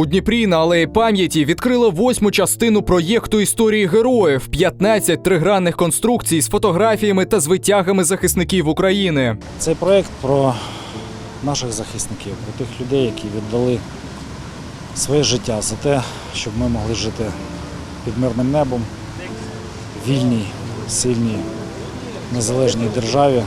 У Дніпрі на алеї пам'яті відкрили восьму частину проєкту історії героїв 15 тригранних конструкцій з фотографіями та з витягами захисників України. Цей проєкт про наших захисників, про тих людей, які віддали своє життя за те, щоб ми могли жити під мирним небом, вільній, сильній, незалежній державі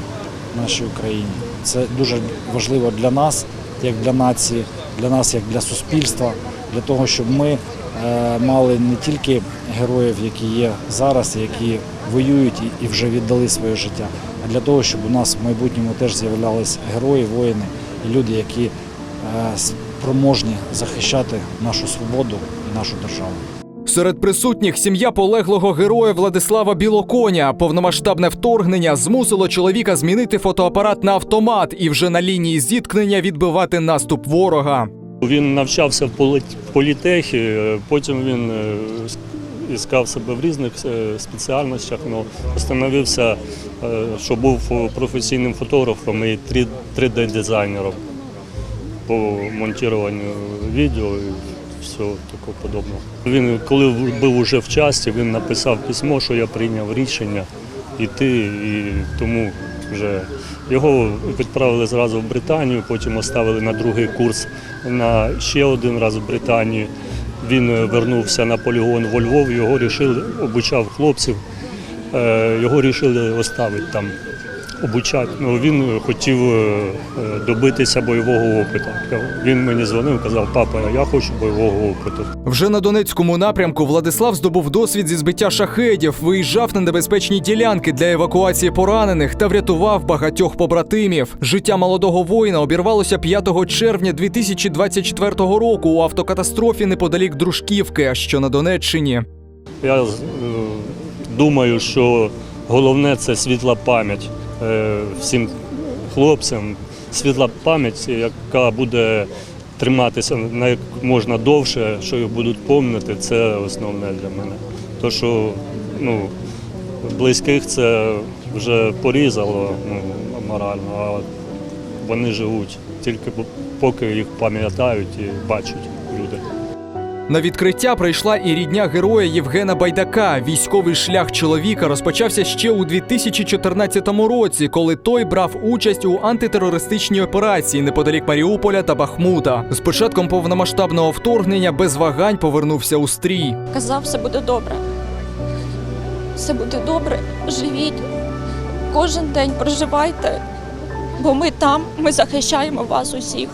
нашій Україні. Це дуже важливо для нас, як для нації, для нас, як для суспільства, для того, щоб ми е, мали не тільки героїв, які є зараз, які воюють і- вже віддали своє життя, а для того, щоб у нас в майбутньому теж з'являлись герої, воїни і люди, які е, спроможні захищати нашу свободу і нашу державу. Серед присутніх сім'я полеглого героя Владислава Білоконя. Повномасштабне вторгнення змусило чоловіка змінити фотоапарат на автомат і вже на лінії зіткнення відбивати наступ ворога. Він навчався в політехі, е, потім він е, іскав себе в різних е, спеціальностях. Ну, Остановився, е, що був професійним фотографом і 3D-дизайнером по монтуванню відео всього такого подобного. Він, коли був уже в часті, він написав письмо, що я прийняв рішення йти, і тому вже його відправили зразу в Британію, потім оставили на другий курс на ще один раз в Британію. Він вернувся на полігон во Львов, його рішили, обучав хлопців, е, його рішили оставити там, обучати. Ну, він хотів е, е, добитися бойового опиту. Він мені дзвонив, казав, папа, я хочу бойового опиту. Вже на Донецькому напрямку Владислав здобув досвід зі збиття шахедів, виїжджав на небезпечні ділянки для евакуації поранених та врятував багатьох побратимів. Життя молодого воїна обірвалося 5 червня 2024 року у автокатастрофі неподалік Дружківки, що на Донеччині. Я е, думаю, що головне це світла пам'ять е, всім хлопцям, світла пам'ять, яка буде триматися як можна довше, що їх будуть пам'ятати, це основне для мене. То, що ну, близьких це вже порізало ну, морально, а вони живуть тільки поки їх пам'ятають і бачать люди. На відкриття прийшла і рідня героя Євгена Байдака. Військовий шлях чоловіка розпочався ще у 2014 році, коли той брав участь у антитерористичній операції неподалік Маріуполя та Бахмута. З початком повномасштабного вторгнення без вагань повернувся у стрій. казав, все буде добре. Все буде добре, живіть. Кожен день проживайте, бо ми там, ми захищаємо вас усіх.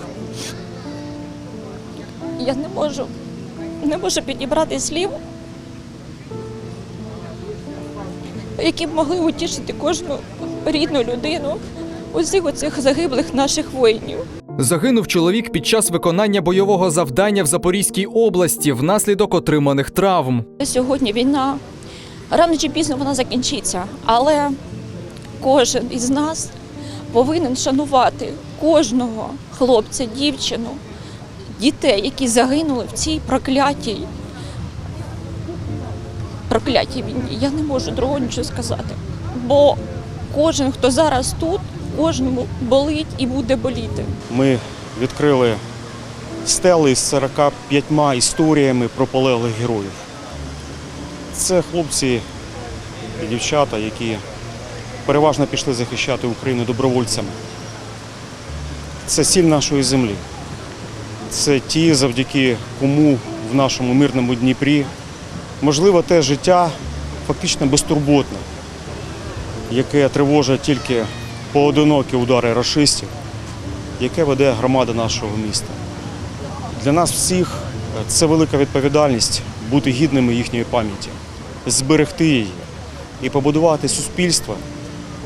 Я не можу, не можу підібрати слів, які б могли утішити кожну рідну людину усіх оцих загиблих наших воїнів. Загинув чоловік під час виконання бойового завдання в Запорізькій області внаслідок отриманих травм. Сьогодні війна рано чи пізно вона закінчиться, але кожен із нас повинен шанувати кожного хлопця, дівчину, дітей, які загинули в цій проклятій, проклятій війні. Я не можу другого нічого сказати. Бо кожен, хто зараз тут, кожному болить і буде боліти. Ми відкрили стели з 45 історіями про полеглих героїв. Це хлопці і дівчата, які переважно пішли захищати Україну добровольцями. Це сіль нашої землі. Це ті, завдяки кому в нашому мирному Дніпрі можливо те життя фактично безтурботне, яке тривожить тільки поодинокі удари рашистів, яке веде громада нашого міста. Для нас всіх це велика відповідальність бути гідними їхньої пам'яті, зберегти її і побудувати суспільство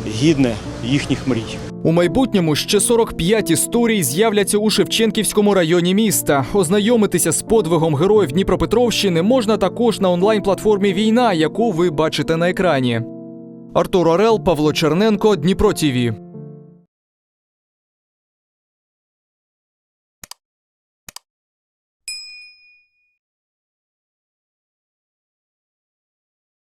гідне їхніх мрій. У майбутньому ще 45 історій з'являться у Шевченківському районі міста. Ознайомитися з подвигом героїв Дніпропетровщини можна також на онлайн-платформі Війна, яку ви бачите на екрані. Артур Орел, Павло Черненко, Дніпро ТІВІ.